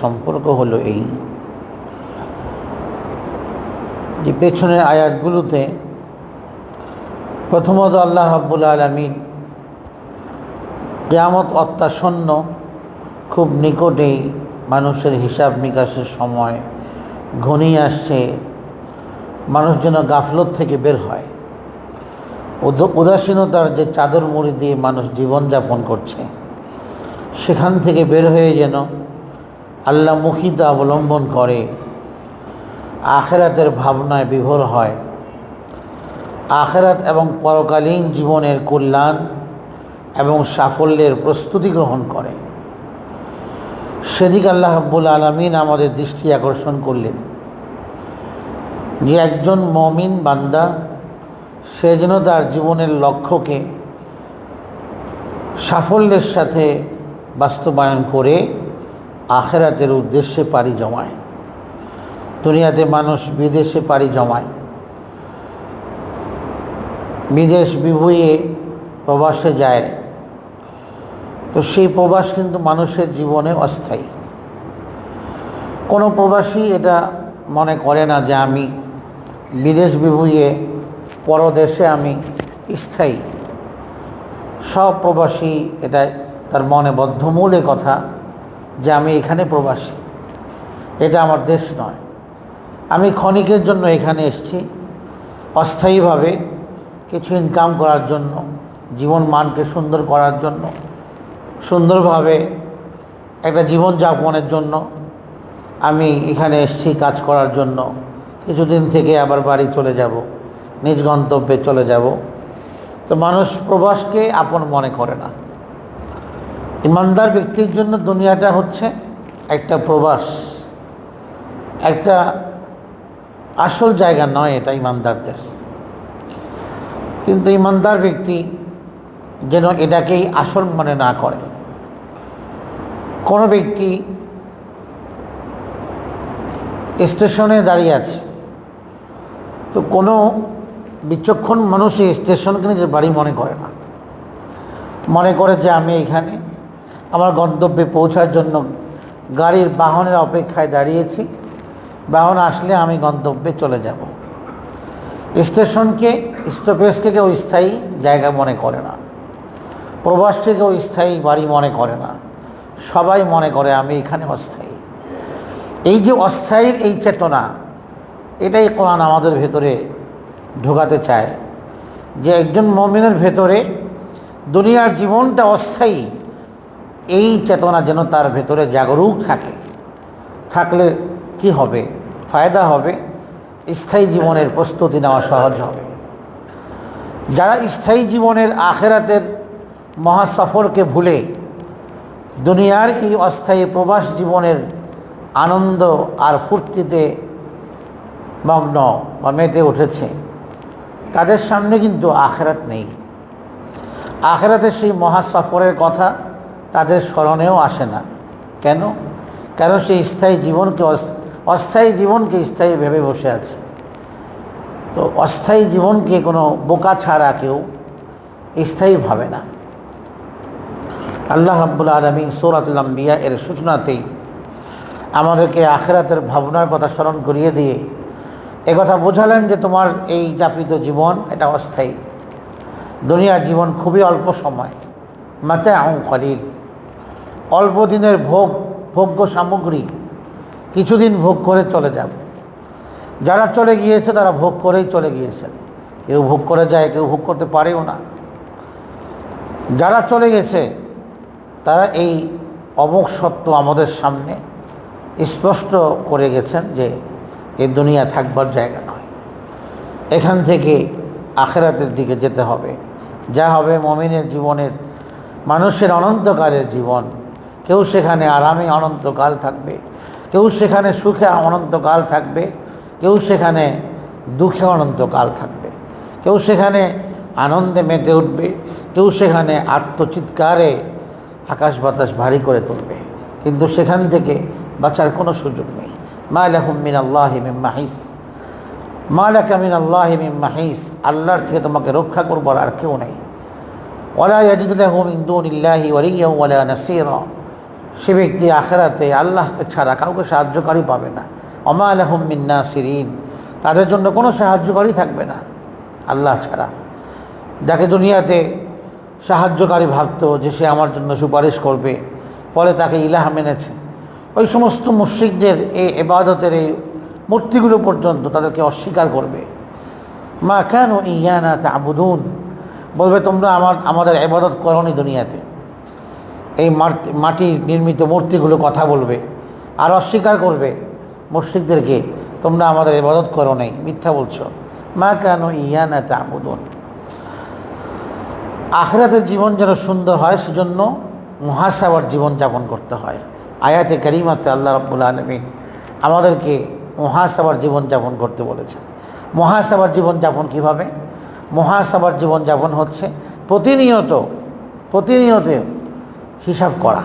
সম্পর্ক হলো এই। যে পেছনের আয়াতগুলোতে প্রথমত আল্লাহ হাব্বুল আলমিন কেয়ামত অত্যাসন্ন খুব নিকটেই মানুষের হিসাব নিকাশের সময় ঘনিয়ে আসছে মানুষ যেন গাফলত থেকে বের হয়। উদ- উদাসীনতার যে চাদর মুড়ি দিয়ে মানুষ জীবনযাপন করছে, সেখান থেকে বের হয়ে যেন আল্লাহ মুখিতা অবলম্বন করে। আখেরাতের ভাবনায় বিভোর হয়। আখেরাত এবং পরকালীন জীবনের কল্যাণ এবং সাফল্যের প্রস্তুতি গ্রহণ করে। সেদিক আল্লাহ হাব্বুল আলমিন আমাদের দৃষ্টি আকর্ষণ করলেন। যে একজন মমিন বান্দা, সে যেন তার জীবনের লক্ষ্যকে সাফল্যের সাথে বাস্তবায়ন করে আখেরাতের উদ্দেশ্যে পাড়ি জমায়। দুনিয়াতে মানুষ বিদেশে পাড়ি জমায়। বিদেশ বিভুয়ে প্রবাসে যায়। তো সেই প্রবাস কিন্তু মানুষের জীবনে অস্থায়ী। কোনো প্রবাসী এটা মনে করে না যে আমি বিদেশ বিভুয়ে পরদেশে আমি স্থায়ী। সব প্রবাসী এটা তার মনে বদ্ধমূল কথা। যে আমি এখানে প্রবাসী। এটা আমার দেশ নয়। আমি ক্ষণিকের জন্য এখানে এসেছি। অস্থায়ীভাবে কিছু ইনকাম করার জন্য, জীবন মানকে সুন্দর করার জন্য, সুন্দরভাবে একটা জীবন জীবনযাপনের জন্য আমি এখানে এসেছি কাজ করার জন্য। কিছুদিন থেকে আবার বাড়ি চলে যাব, নিজ গন্তব্যে চলে যাব। তো মানুষ প্রবাসকে আপন মনে করে না। ইমানদার ব্যক্তির জন্য দুনিয়াটা হচ্ছে একটা প্রবাস। একটা আসল জায়গা নয় এটা ইমানদারদের। কিন্তু ইমানদার ব্যক্তি যেন এটাকেই আসল মনে না করে। কোনো ব্যক্তি স্টেশনে দাঁড়িয়ে আছে, তো কোনো বিচক্ষণ মানুষ এই স্টেশনকে নিজের বাড়ি মনে করে না। মনে করে যে আমি এখানে আমার গন্তব্যে পৌঁছার জন্য গাড়ির বাহনের অপেক্ষায় দাঁড়িয়েছি। বাহন আসলে আমি গন্তব্যে চলে যাব। স্টেশনকে স্টপেজকে কেউ স্থায়ী জায়গা মনে করে না। প্রবাসকে কেউ স্থায়ী বাড়ি মনে করে না। সবাই মনে করে আমি এখানে অস্থায়ী। এই যে অস্থায়ীর এই চেতনা, এটাই কোরআন আমাদের ভেতরে ঢোকাতে চায় যে একজন মমিনের ভেতরে দুনিয়ার জীবনটা অস্থায়ী। এই চেতনা যেন তার ভেতরে জাগরুক থাকে। থাকলে কি হবে? ফায়দা হবে? স্থায়ী জীবনের প্রস্তুতি নেওয়া সহজ হবে। যারা স্থায়ী জীবনের আখেরাতের মহাসফরকে ভুলে দুনিয়ার এই অস্থায়ী প্রবাস জীবনের আনন্দ আর ফুর্তিতে মগ্ন বা মেতে উঠেছে, তাদের সামনে কিন্তু আখেরাত নেই। আখেরাতের সেই মহাসফরের কথা তাদের স্মরণেও আসে না। কেন? কেন সেই স্থায়ী জীবনকে অস্থায়ী জীবনকে স্থায়ী ভেবে বসে আছে? তো অস্থায়ী জীবনকে কোনো বোকা ছাড়া কেউ স্থায়ী ভাবে না। আল্লাহ আব্বুল আলমী সৌরাতুল আম্বিয়া এর সূচনাতেই আমাদেরকে আখেরাতের ভাবনার কথা স্মরণ করিয়ে দিয়ে একথা বোঝালেন যে তোমার এই যাপিত জীবন এটা অস্থায়ী। দুনিয়ার জীবন খুবই অল্প সময়। মাতে আহ খলিল অল্প দিনের ভোগ, ভোগ্য সামগ্রী, কিছুদিন ভোগ করে চলে যাব যারা চলে গিয়েছে, তারা ভোগ করেই চলে গিয়েছেন কেউ ভোগ করে যায়, কেউ ভোগ করতে পারেও না। যারা চলে গেছে, তারা এই অমোক সত্য আমাদের সামনে স্পষ্ট করে গেছেন যে এই দুনিয়া থাকবার জায়গা নয়। এখান থেকে আখেরাতের দিকে যেতে হবে। যা হবে মমিনের জীবনের, মানুষের অনন্তকালের জীবন। কেউ সেখানে আরামে অনন্তকাল থাকবে, কেউ সেখানে সুখে অনন্তকাল থাকবে, কেউ সেখানে দুঃখে অনন্তকাল থাকবে, কেউ সেখানে আনন্দে মেতে উঠবে, কেউ সেখানে আত্মচিৎকারে আকাশ বাতাস ভারী করে তুলবে। কিন্তু সেখান থেকে বাঁচার কোনো সুযোগ নেই। মা লাহুম মিন আল্লাহ মাহিস মালাকা মিন আল্লাহ মাহিস। আল্লাহর থেকে তোমাকে রক্ষা করবার আর কেউ নেই। ওলা ইয়াজিদুল্লাহ মিন দুনিল্লাহি ওয়ালিয়া ওয়ালা নাসীরা। সে ব্যক্তি আখেরাতে আল্লাহকে ছাড়া কাউকে সাহায্যকারী পাবে না। অমা আলহম মিন্না সিরিন তাদের জন্য কোনো সাহায্যকারী থাকবে না, আল্লাহ ছাড়া। যাকে দুনিয়াতে সাহায্যকারী ভাবতো যে সে আমার জন্য সুপারিশ করবে, ফলে তাকে ইলাহ মেনেছে। ওই সমস্ত মুশ্রিকদের এই এবাদতের এই মূর্তিগুলো পর্যন্ত তাদেরকে অস্বীকার করবে। মা কেন ইয়ানা তাবুদুন। বলবে, তোমরা আমার, আমাদের এবাদত করনি দুনিয়াতে। এই মাটি মাটির নির্মিত মূর্তিগুলো কথা বলবে আর অস্বীকার করবে মুশ্রিকদেরকে। তোমরা আমাদের এবাদত করো নাই, মিথ্যা বলছো। মা কেন ইয়ানা তাবুদুন। আখরাতের জীবন যেন সুন্দর হয়, সেজন্য মহাসাবার জীবন যাপন করতে হয়। আয়াতে কারিমাতে আল্লাহ রব্বুল আলমিন আমাদেরকে মহাসাবার জীবন যাপন করতে বলেছেন। মহাসাবার জীবন যাপন কীভাবে? মহাসাবার জীবন যাপন হচ্ছে প্রতিনিয়ত প্রতিনিয়ত হিসাব করা,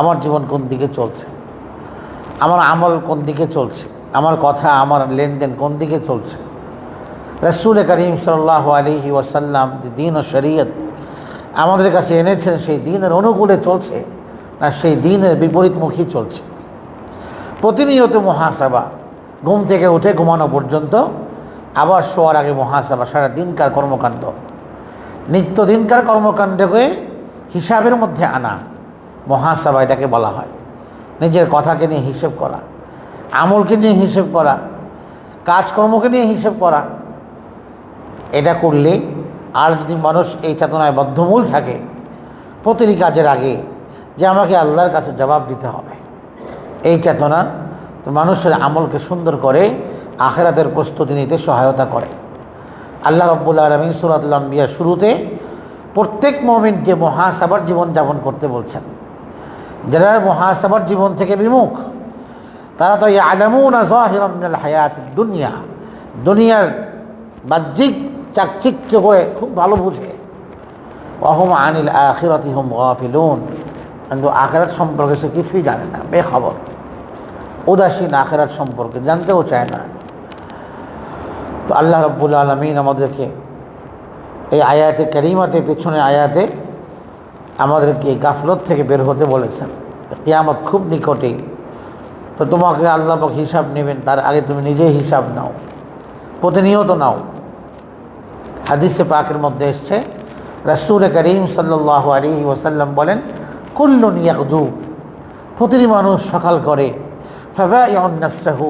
আমার জীবন কোন দিকে চলছে, আমার আমল কোন দিকে চলছে, আমার কথা, আমার লেনদেন কোন দিকে চলছে। রসুল করিম সাল্লাহ আলহি ওয়াসাল্লাম যে দিন ও শরীয়ত আমাদের কাছে এনেছেন, সেই দিনের অনুকূলে চলছে না সেই দিনের বিপরীতমুখী চলছে। প্রতিনিয়ত মহাসভা ঘুম থেকে উঠে ঘুমানো পর্যন্ত আবার শোয়ার আগে মহাসভা সারা দিনকার কর্মকাণ্ড, নিত্যদিনকার কর্মকাণ্ডকে হিসাবের মধ্যে আনা। মহাসভা এটাকে বলা হয়। নিজের কথাকে নিয়ে হিসেব করা, আমলকে নিয়ে হিসেব করা, কাজকর্মকে নিয়ে হিসেব করা। এটা করলে আর যদি মানুষ এই চেতনায় বদ্ধমূল থাকে, প্রতিটি কাজের আগে যে আমাকে আল্লাহর কাছে জবাব দিতে হবে। এই চেতনা তো মানুষের আমলকে সুন্দর করে আখেরাতের প্রস্তুতি নিতে সহায়তা করে। আল্লাহ রব্বুল আলমিন সুরাতুল্লাহ বিয়ার শুরুতে প্রত্যেক মমিনকে মহাসাবার জীবনযাপন করতে বলছেন। যারা মহাসাবার জীবন থেকে বিমুখ, তারা তো আলামুন জাহিরাল হায়াত দুনিয়া, দুনিয়ার বাহ্যিক চাকচিক্য করে খুব ভালো বুঝে। অহম আনিল আখিরাতি হুম গাফিলুন। কিন্তু আখেরাত সম্পর্কে সে কিছুই জানে না, বেখবর। উদাসীন আখেরাত সম্পর্কে জানতেও চায় না। তো আল্লাহ রব্বুল আলমিন আমাদেরকে এই আয়াতে করিমাতে পেছনে আয়াতে আমাদেরকে গাফলত থেকে বের হতে বলেছেন। কিয়ামত খুব নিকটে। তো তোমাকে আল্লাহ পাক হিসাব নেবেন, তার আগে তুমি নিজেই হিসাব নাও, প্রতিনিয়ত নাও। হাদিসে পাকের মধ্যে এসছে, রাসুল করিম সাল্লাহ আলী ওসাল্লাম বলেন, কুল্লুন ইয়াকদু প্রতিটি মানুষ সকাল করে ফাবা ইয়ন্নাফসাহু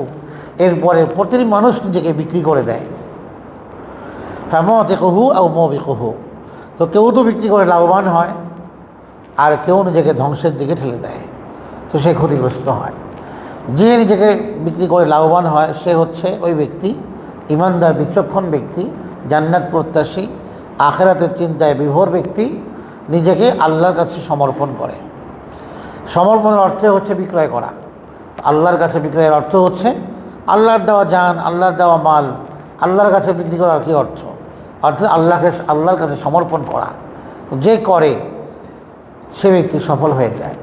এরপরে প্রতিটি মানুষ নিজেকে বিক্রি করে দেয়। ফ্যামতে কহু ও মবি কহু তো কেউ তো বিক্রি করে লাভবান হয়, আর কেউ নিজেকে ধ্বংসের দিকে ঠেলে দেয়। তো সে ক্ষতিগ্রস্ত হয়। যে নিজেকে বিক্রি করে লাভবান হয়, সে হচ্ছে ওই ব্যক্তি, ইমানদার, বিচক্ষণ ব্যক্তি, জান্নাত প্রত্যাশী, আখেরাতের চিন্তায় বিভোর ব্যক্তি, নিজেকে আল্লাহর কাছে সমর্পণ করে। সমর্পণের অর্থে হচ্ছে বিক্রয় করা। আল্লাহর কাছে বিক্রয়ের অর্থ হচ্ছে, আল্লাহর দেওয়া যান, আল্লাহর দেওয়া মাল, আল্লাহর কাছে বিক্রি করার কী অর্থ? অর্থাৎ আল্লাহকে, আল্লাহর কাছে সমর্পণ করা। যে করে, সে ব্যক্তি সফল হয়ে যায়।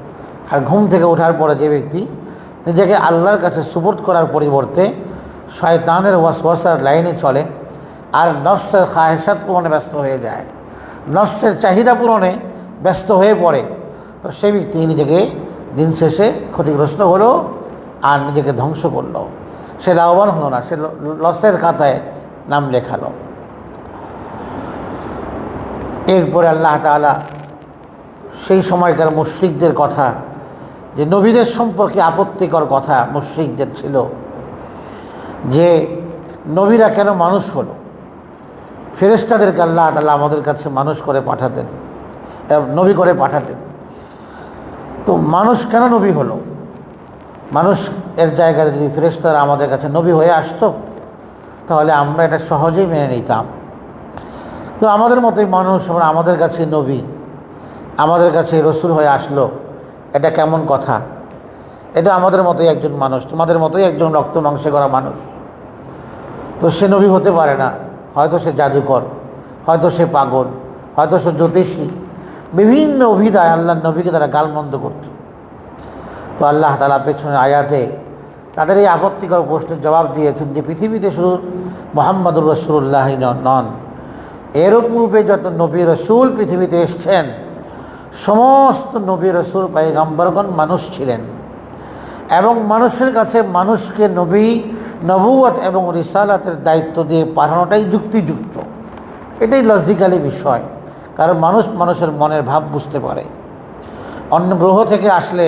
আর ঘুম থেকে ওঠার পরে যে ব্যক্তি নিজেকে আল্লাহর কাছে সুবোধ করার পরিবর্তে শয়তানের ওয়াসওয়াসার লাইনে চলে আর নফসের খাহেসাত পূরণে ব্যস্ত হয়ে যায়। নফসের চাহিদা পূরণে ব্যস্ত হয়ে পড়ে। তো সে ব্যক্তি নিজেকে দিন শেষে ক্ষতিগ্রস্ত হলো আর নিজেকে ধ্বংস করল। সে লাভবান হলো না, সে লসের খাতায় নাম লেখালো। এরপরে আল্লাহ তালা সেই সময়কার মুশ্রিকদের কথা, যে নবীদের সম্পর্কে আপত্তিকর কথা মুশ্রিকদের ছিল, যে নবীরা কেন মানুষ হলো? ফেরেস্তাদেরকে আল্লাহ তালা আমাদের কাছে মানুষ করে পাঠাতেন নবী করে পাঠাতেন। তো মানুষ কেন নবী হলো? মানুষ এর জায়গায় যদি ফেরেস্তারা আমাদের কাছে নবী হয়ে আসতো, তাহলে আমরা এটা সহজেই মেনে নিতাম। তো আমাদের মতোই মানুষ আমাদের কাছে নবী, আমাদের কাছে রসুল হয়ে আসলো, এটা কেমন কথা? এটা আমাদের মতোই একজন মানুষ, তোমাদের মতোই একজন রক্ত মাংসে করা মানুষ। তো সে নবী হতে পারে না, হয়তো সে জাদুকর, হয়তো সে পাগল, হয়তো সে জ্যোতিষী। বিভিন্ন অভিধায় আল্লাহ নবীকে তারা গালমন্দ করত। তো আল্লাহ তালা পেছনে আয়াতে তাদের এই আপত্তিকর প্রশ্নের জবাব দিয়েছেন যে পৃথিবীতে শুধু মোহাম্মদুর রসুল্লাহ নন এরও পূর্বে যত নবী রসুল পৃথিবীতে এসছেন, সমস্ত নবী রসুল পাইগাম্বরগণ মানুষ ছিলেন। এবং মানুষের কাছে মানুষকে নবী নবুয়ত এবং রিসালাতের দায়িত্ব দিয়ে পাঠানোটাই যুক্তিযুক্ত। এটাই লজিক্যালি বিষয়, কারণ মানুষ মানুষের মনের ভাব বুঝতে পারে। অন্য গ্রহ থেকে আসলে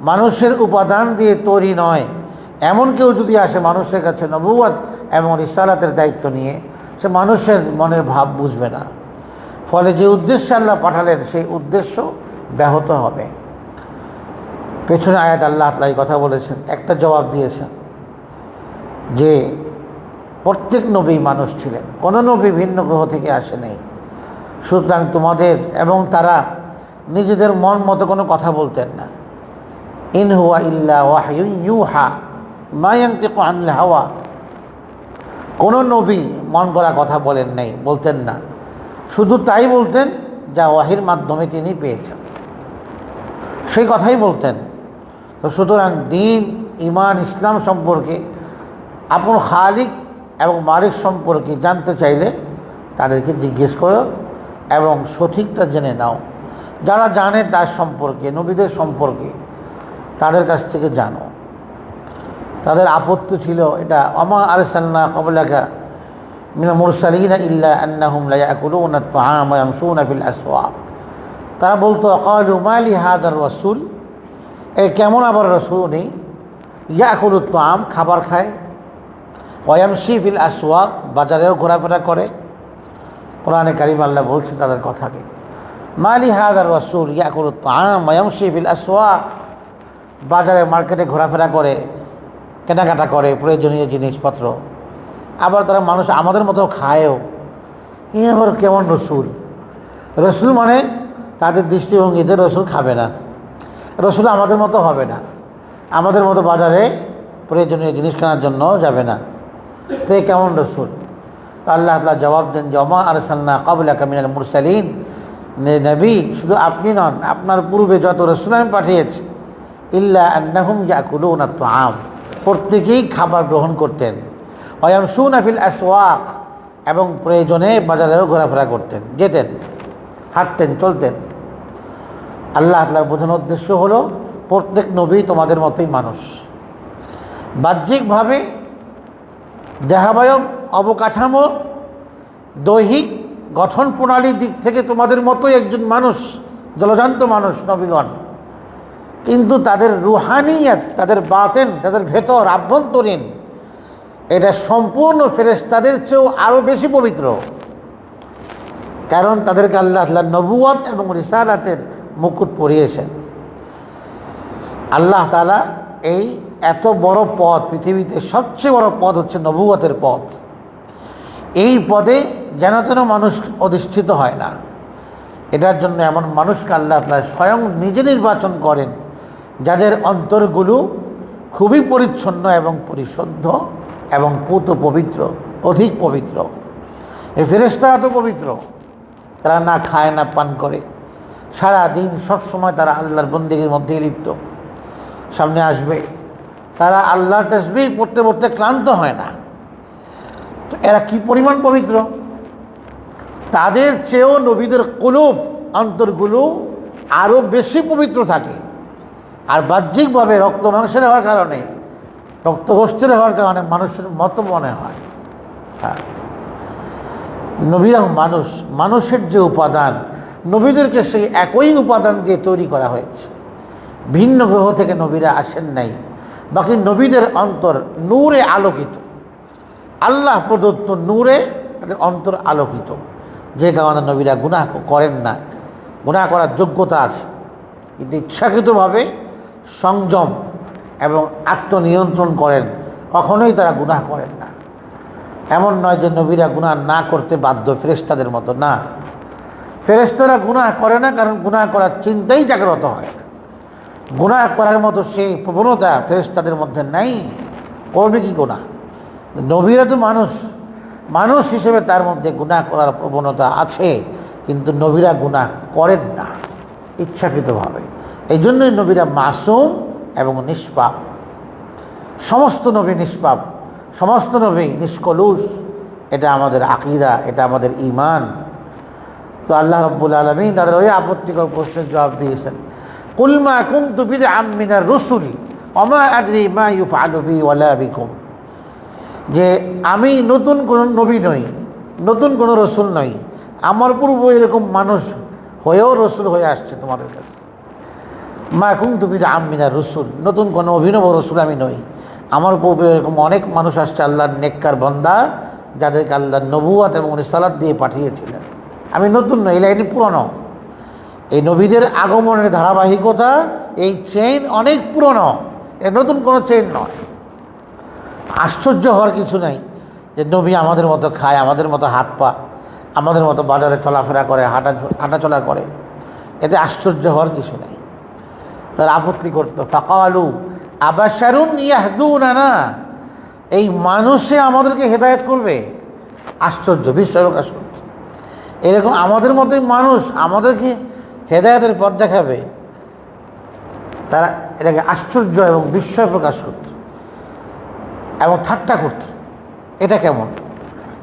মানুষের উপাদান দিয়ে তৈরি নয়, এমন কেউ যদি আসে মানুষের কাছে নবুয়াত এবং রিসালাতের দায়িত্ব নিয়ে সে মানুষের মনের ভাব বুঝবে না। ফলে যে উদ্দেশ্যে আল্লাহ পাঠালেন, সেই উদ্দেশ্য ব্যাহত হবে। পেছনে আয়াত আল্লাহ আতলাই কথা বলেছেন, একটা জবাব দিয়েছেন যে প্রত্যেক নবী মানুষ ছিলেন, কোনো নবী ভিন্ন গ্রহ থেকে আসে নেই সুতরাং তোমাদের এবং তারা নিজেদের মন মতো কোনো কথা বলতেন না। ইন হুয়া ইল্লা ওয়াহয়ুন ইউহা মায়ান্তিকু আনল হাওয়া কোনো নবী মন করা কথা বলেন নাই, বলতেন না। শুধু তাই বলতেন যা ওয়াহির মাধ্যমে তিনি পেয়েছেন। সেই কথাই বলতেন। তো সুতরাং দিন ইমান ইসলাম সম্পর্কে আপন খালিক এবং মালিক সম্পর্কে জানতে চাইলে তাদেরকে জিজ্ঞেস করো এবং সঠিকটা জেনে নাও। যারা জানে তার সম্পর্কে, নবীদের সম্পর্কে তাদের কাছ থেকে জানো। তাদের আপত্তি ছিল, এটা অমা আর আরসাল্লা কবলাকা মিনা মুরসালিনা ইল্লা আন্নাহুম লা ইয়াকুলুনা আত-তাআম ওয়া ইয়ামশুনা ফিল আসওয়াক। তারা বলতো ক্বালু মালি হাদার রাসূল? এ কেমন আবার রসুল নেই ইয়াকুলু তাম খাবার খায়। ওয়ামশি ফিল আসওয়াক, বাজারেও ঘোরাফেরা করে। কোরআনে কারিম আল্লাহ বলছে তাদের কথাকে। মালি হাদার রসুল, ইয়াকুলু তাম ওয়ামশি ফিল আসওয়াক। বাজারে, মার্কেটে ঘোরাফেরা করে। কেনাকাটা করে, প্রয়োজনীয় জিনিসপত্র। আবার তারা মানুষ আমাদের মতো খায়ও। এ আবার কেমন রসুল? রসুল মানে তাদের দৃষ্টিভঙ্গিতে রসুল খাবে না। রসুল আমাদের মতো হবে না। আমাদের মতো বাজারে প্রয়োজনীয় জিনিস কেনার জন্য যাবে না। তো কেমন রসুল? তো আল্লাহ তালা জবাব দেন, জমা আর সাল্লা কাবুল কামিনাল মুরসালিন নবী, শুধু আপনি নন, আপনার পূর্বে যত রসুল আমি পাঠিয়েছি, ইল্লা আন্নাহুম ইয়াকুলু না তো আম প্রত্যেকেই খাবার গ্রহণ করতেন। অয়াম সুনাফিল আসওয়াক এবং প্রয়োজনে বাজারেও ঘোরাফেরা করতেন। যেতেন, হাঁটতেন, চলতেন। আল্লাহ আল্লাহর বোঝানোর উদ্দেশ্য হলো, প্রত্যেক নবী তোমাদের মতোই মানুষ। বাহ্যিকভাবে দেহাবয়ব, অবকাঠামো, দৈহিক গঠন প্রণালীর দিক থেকে তোমাদের মতোই একজন মানুষ, জলজান্ত মানুষ, নবীগণ। কিন্তু তাদের রুহানিয়াত, তাদের বাতেন, তাদের ভেতর আভ্যন্তরীণ, এটা সম্পূর্ণ ফেরেস্তাদের চেয়েও আরও বেশি পবিত্র। কারণ তাদেরকে আল্লাহ আল্লাহ নবুয়ত এবং রিসালাতের মুকুট পরিয়েছেন। আল্লাহ তালা এই এত বড় পথ, পৃথিবীতে সবচেয়ে বড় পদ হচ্ছে নবুয়তের পথ। এই পদে যেন তেন মানুষ অধিষ্ঠিত হয় না। এটার জন্য এমন মানুষকে আল্লাহ তালা স্বয়ং নিজে নির্বাচন করেন। যাদের অন্তরগুলো খুবই পরিচ্ছন্ন এবং পরিশুদ্ধ এবং পুত পবিত্র, অধিক পবিত্র। এই ফেরেস্তা এত পবিত্র, তারা না খায়, না পান করে। সারা দিন সবসময় তারা আল্লাহর বন্দিগির মধ্যে লিপ্ত। সামনে আসবে, তারা আল্লাহ তসবি পড়তে পড়তে ক্লান্ত হয় না। তো এরা কি পরিমাণ পবিত্র? তাদের চেয়েও নবীদের কুলুপ অন্তরগুলো আরও বেশি পবিত্র থাকে। আর বাহ্যিকভাবে রক্ত মাংসের হওয়ার কারণে, রক্ত রক্তগোষ্ঠীর হওয়ার কারণে মানুষের মতো মনে হয়। হ্যাঁ। নবীরা মানুষ, মানুষের যে উপাদান, নবীদেরকে সেই একই উপাদান দিয়ে তৈরি করা হয়েছে। ভিন্ন গ্রহ থেকে নবীরা আসেন নাই। বাকি নবীদের অন্তর নূরে আলোকিত। আল্লাহ প্রদত্ত নূরে তাদের অন্তর আলোকিত। যে কারণে নবীরা গুনাহ করেন না। গুনাহ করার যোগ্যতা আছে। কিন্তু ইচ্ছাকৃতভাবে সংযম এবং আত্মনিয়ন্ত্রণ করেন, কখনোই তারা গুনাহ করেন না। এমন নয় যে নবীরা গুনাহ না করতে বাধ্য ফেরেস্তাদের মতো, না। ফেরেস্তারা গুনাহ করে না, কারণ গুনাহ করার চিন্তাই জাগ্রত হয়। গুনাহ করার মতো সেই প্রবণতা ফেরেস্তাদের মধ্যে নাই। করবে কি গুনাহ? নবীরা তো মানুষ। মানুষ হিসেবে তার মধ্যে গুনাহ করার প্রবণতা আছে, কিন্তু নবীরা গুনাহ করেন না, ইচ্ছাকৃতভাবে। এই জন্যই নবীরা মাসুম এবং নিষ্পাপ। সমস্ত নবী নিষ্পাপ, সমস্ত নবী নিষ্কলুষ। এটা আমাদের আকিদা, এটা আমাদের ইমান তো আল্লাহ রব্বুল আলমী তাদের ওই আপত্তিকর প্রশ্নের জবাব দিয়েছেন। কুলমা কুন্তু বিদে আমিনার রসুলি অমা আদরি মা ইউফ আলবি ওয়ালা যে আমি নতুন কোনো নবী নই, নতুন কোনো রসুল নই, আমার পূর্ব এরকম মানুষ হয়েও রসুল হয়ে আসছে তোমাদের কাছে। মা কুম তুমি আমিনা রসুল, নতুন কোনো অভিনব রসুল আমি নই। আমার পূর্বে এরকম অনেক মানুষ আসছে আল্লাহর নেককার বন্দা, যাদেরকে আল্লাহ নবুয়াত এবং সালাদ দিয়ে পাঠিয়েছিলেন। আমি নতুন নই এটি পুরনো। এই নবীদের আগমনের ধারাবাহিকতা, এই চেইন অনেক পুরনো। এ নতুন কোনো চেইন নয়। আশ্চর্য হওয়ার কিছু নাই যে নবী আমাদের মতো খায়, আমাদের মতো হাত পা, আমাদের মতো বাজারে চলাফেরা করে, হাঁটা হাঁটাচলা করে। এতে আশ্চর্য হওয়ার কিছু নেই। তার আপত্তি করতো। ফাঁকা আলু আবাসারুন ইয়াহদুন না এই মানুষে আমাদেরকে হেদায়ত করবে। আশ্চর্য বিস্ময় প্রকাশ করছে। এরকম আমাদের মতোই মানুষ আমাদেরকে হেদায়তের পথ দেখাবে। তারা এটাকে আশ্চর্য এবং বিস্ময় প্রকাশ করত এবং ঠাট্টা করত এটা কেমন?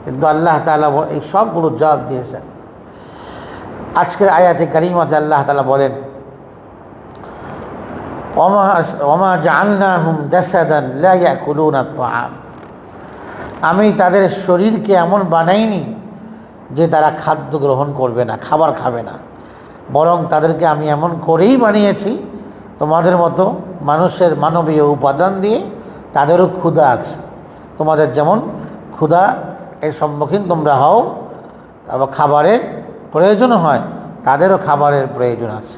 কিন্তু আল্লাহ তালা এই সবগুলো জবাব দিয়েছেন। আজকের আয়াতে কারিমাতে আল্লাহ তালা বলেন ওমা ওমা জাননা হুম দেসাদান লাইয়া কুলুন আম আমি তাদের শরীরকে এমন বানাইনি যে তারা খাদ্য গ্রহণ করবে না, খাবার খাবে না। বরং তাদেরকে আমি এমন করেই বানিয়েছি, তোমাদের মতো মানুষের মানবীয় উপাদান দিয়ে তাদেরও ক্ষুধা আছে। তোমাদের যেমন ক্ষুধা এর সম্মুখীন তোমরা হও, আবার খাবারের প্রয়োজন হয়, তাদেরও খাবারের প্রয়োজন আছে।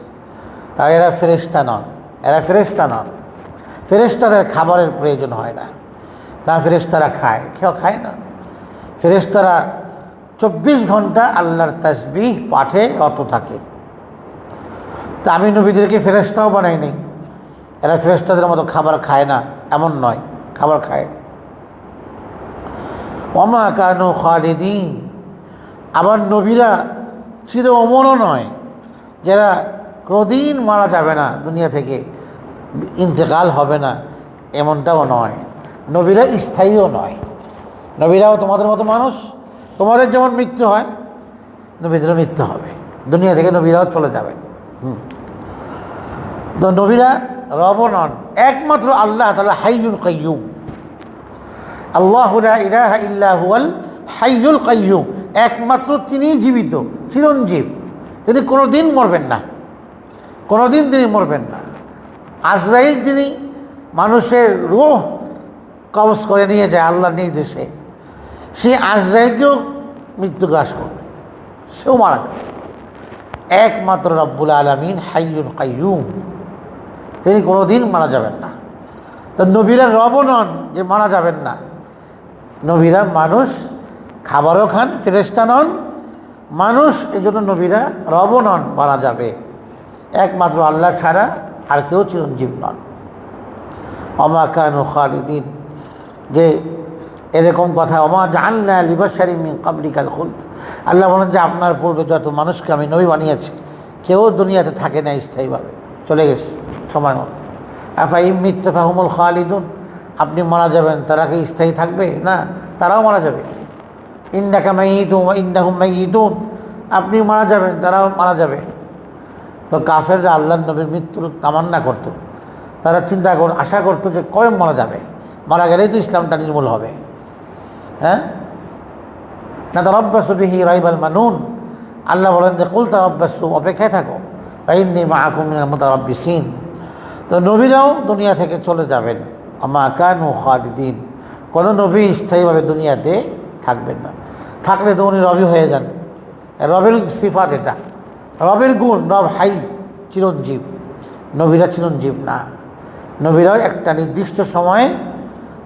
তাই এরা ফেরেস্তা নন। এরা ফেরেস্তা নন ফেরেস্তাদের খাবারের প্রয়োজন হয় না। তা ফেরেস্তারা খায়, কেউ খায় না। ফেরেস্তারা চব্বিশ ঘণ্টা আল্লাহর তসবিহ পাঠে রত থাকে। তা আমি নবীদেরকে ফেরেস্তাও বানাই নেই। এরা ফেরেস্তাদের মতো খাবার খায় না, এমন নয়, খাবার খায়। অমা কানু খালিদিন। আবার নবীরা চির অমরও নয়, যারা কোনোদিন মারা যাবে না দুনিয়া থেকে। ইন্তেকাল হবে না, এমনটাও নয়। নবীরা স্থায়ীও নয়। নবীরাও তোমাদের মতো মানুষ। তোমাদের যেমন মৃত্যু হয়, নবীদেরও মৃত্যু হবে। দুনিয়া থেকে নবীরাও চলে যাবেন। হুম। তো নবীরা রব নন, একমাত্র আল্লাহ তালা হাইয়ুল কাইয়ুম। আল্লাহ ইলাহা ইল্লাহুয়াল হাইয়ুল কাইয়ুম। একমাত্র তিনিই জীবিত, চিরঞ্জীব। তিনি কোনো দিন মরবেন না। কোনো দিন তিনি মরবেন না। আজরাইল যিনি মানুষের রোহ কবজ করে নিয়ে যায় আল্লাহর নির্দেশে, সে আজরাইলকেও মৃত্যু গ্রাস করবে। সেও মারা যাবে। একমাত্র রব্বুল আলমিন, হাইয়ুল কাইয়ুম। তিনি কোনো দিন মারা যাবেন না। তো নবীরা রব নন যে মারা যাবেন না। নবীরা মানুষ, খাবারও খান ফেরেস্তা নন। মানুষ এই জন্য নবীরা রব নন, মারা যাবে। একমাত্র আল্লাহ ছাড়া আর কেউ চিরঞ্জীব নন। অমা কানু খালিদিন। যে এরকম কথা, অমা জানলা লিবাসারি মিন কাবলিকাল খুল আল্লাহ বলেন যে, আপনার পূর্বে যত মানুষকে আমি নবী বানিয়েছি, কেউ দুনিয়াতে থাকে না স্থায়ীভাবে। চলে গেছে, সময় মতো। আফাইম মিত্তফাহুমুল খালিদুন। আপনি মারা যাবেন, তারা কি স্থায়ী থাকবে? না, তারাও মারা যাবে। ইন্দাকা মাইতুম ইন্দাহুম মাইতুন। আপনি মারা যাবেন, তারাও মারা যাবে। তো কাফেররা আল্লাহ নবীর মৃত্যুর তামান্না করতো। তারা চিন্তা কর আশা করতো যে কবে মারা যাবে। মারা গেলেই তো ইসলামটা নির্মূল হবে। হ্যাঁ? না তো রব্বাসু বিহি রাইবাল মানুন। আল্লাহ বলেন যে, কুল তারব্বাসু, অপেক্ষায় থাকো। বাইন্নি মা মোতারব্বিসিন। তো নবীরাও দুনিয়া থেকে চলে যাবেন। আমা কানু খালিদিন। কোনো নবী স্থায়ীভাবে দুনিয়াতে থাকবেন না। থাকলে তো উনি রবি হয়ে যান। রবের সিফাত এটা। রবের গুণ, রব হাই চিরঞ্জীব। নবীরা চিরঞ্জীব না। নবীরাও একটা নির্দিষ্ট সময়ে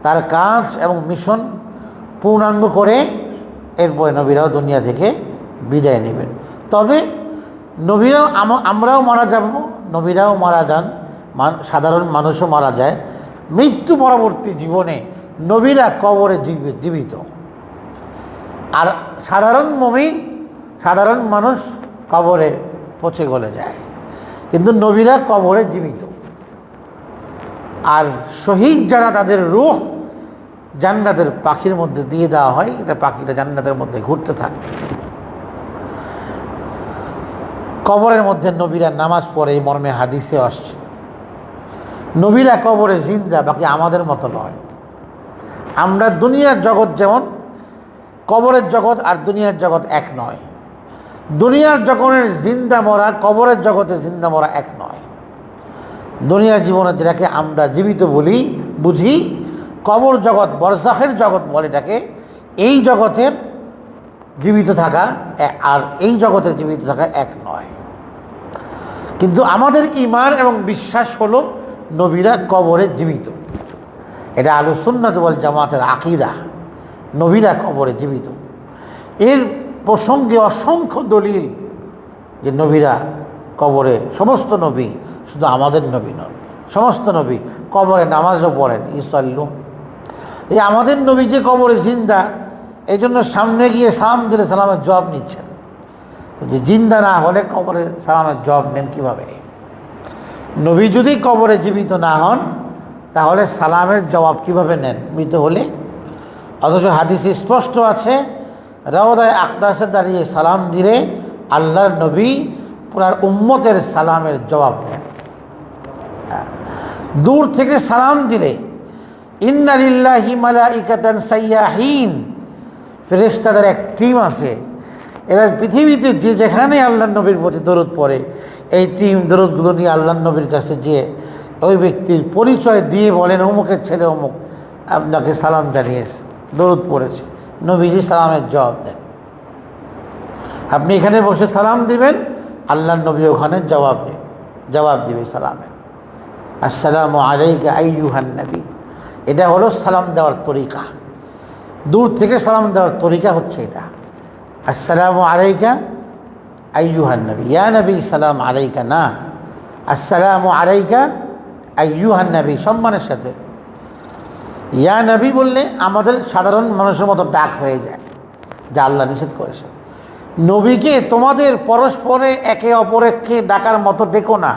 তার কাজ এবং মিশন পূর্ণাঙ্গ করে এরপরে নবীরাও দুনিয়া থেকে বিদায় নেবেন। তবে নবীরাও আম- আমরাও মারা যাব, নবীরাও মারা যান সাধারণ মানুষও মারা যায়। মৃত্যু পরবর্তী জীবনে নবীরা কবরে জীবি- জীবিত। আর সাধারণ মমিন, সাধারণ মানুষ কবরে পচে গলে যায়। কিন্তু নবীরা কবরে জীবিত। আর শহীদ যারা তাদের রূহ জান্নাতের পাখির মধ্যে দিয়ে দেওয়া হয় এটা পাখিটা জান্নাতের মধ্যে ঘুরতে থাকে। কবরের মধ্যে নবীরা নামাজ পড়ে, এই মর্মে হাদিসে আসছে। নবীরা কবরে জিন্দা, বাকি আমাদের মতো নয়। আমরা দুনিয়ার জগৎ যেমন, কবরের জগৎ আর দুনিয়ার জগৎ এক নয়। দুনিয়ার জগতের জিন্দা মরা, কবরের জগতে জিন্দা মরা এক নয়। দুনিয়ার জীবনে যেটাকে আমরা জীবিত বলি, বুঝি, কবর জগৎ, বরসাখের জগৎ বলে এটাকে, এই জগতের জীবিত থাকা আর এই জগতের জীবিত থাকা এক নয়। কিন্তু আমাদের ইমান এবং বিশ্বাস হলো নবীরা কবরে জীবিত। এটা আলু সুন্নাত বল জামাতের আকিদা। নবীরা কবরে জীবিত। এর প্রসঙ্গে অসংখ্য দলিল যে নবীরা কবরে, সমস্ত নবী, শুধু আমাদের নবী নন, সমস্ত নবী কবরে নামাজও পড়েন ইসাল্লু এই আমাদের নবী যে কবরে জিন্দা এই জন্য সামনে গিয়ে সালাম দিলে সালামের জবাব নিচ্ছেন। যে জিন্দা না হলে কবরে সালামের জবাব নেন কীভাবে? নবী যদি কবরে জীবিত না হন, তাহলে সালামের জবাব কীভাবে নেন? মৃত হলে? অথচ হাদিসে স্পষ্ট আছে রওদায় আকদাসে দাঁড়িয়ে সালাম দিলে আল্লাহর নবী পুরার উম্মতের সালামের জবাব নেন দূর থেকে সালাম দিলে ইন্নালিল্লাহি মালাইকাতান সাইয়াহিন। ফেরেশতাদের এক টিম আছে। এবার পৃথিবীতে যে যেখানে আল্লাহ নবীর প্রতি দরদ পড়ে, এই টিম দরদগুলো নিয়ে আল্লাহ নবীর কাছে যেয়ে ওই ব্যক্তির পরিচয় দিয়ে বলেন, অমুকের ছেলে অমুক আপনাকে সালাম জানিয়েছে, দরদ পড়েছে। নবীজি সালামের জবাব দেন। আপনি এখানে বসে সালাম দিবেন আল্লাহ নবী ওখানে জবাব দেবে জবাব দিবে সালামের আসসালামু আলাইকা আইয়ুহান নবী। এটা হলো সালাম দেওয়ার তরিকা। দূর থেকে সালাম দেওয়ার তরিকা হচ্ছে এটা। আসসালামু আলাইকা আইয়ুহান নবী। ইয়া নবী, সালাম আলাইকা না। আসসালামু আলাইকা আইয়ুহান নবী। সম্মানের সাথে ইয়া নবী বললে আমাদের সাধারণ মানুষের মতো ডাক হয়ে যায়, যা আল্লাহ নিষেধ করেছেন। নবীকে তোমাদের পরস্পরে একে অপরকে ডাকার মতো ডেকো না।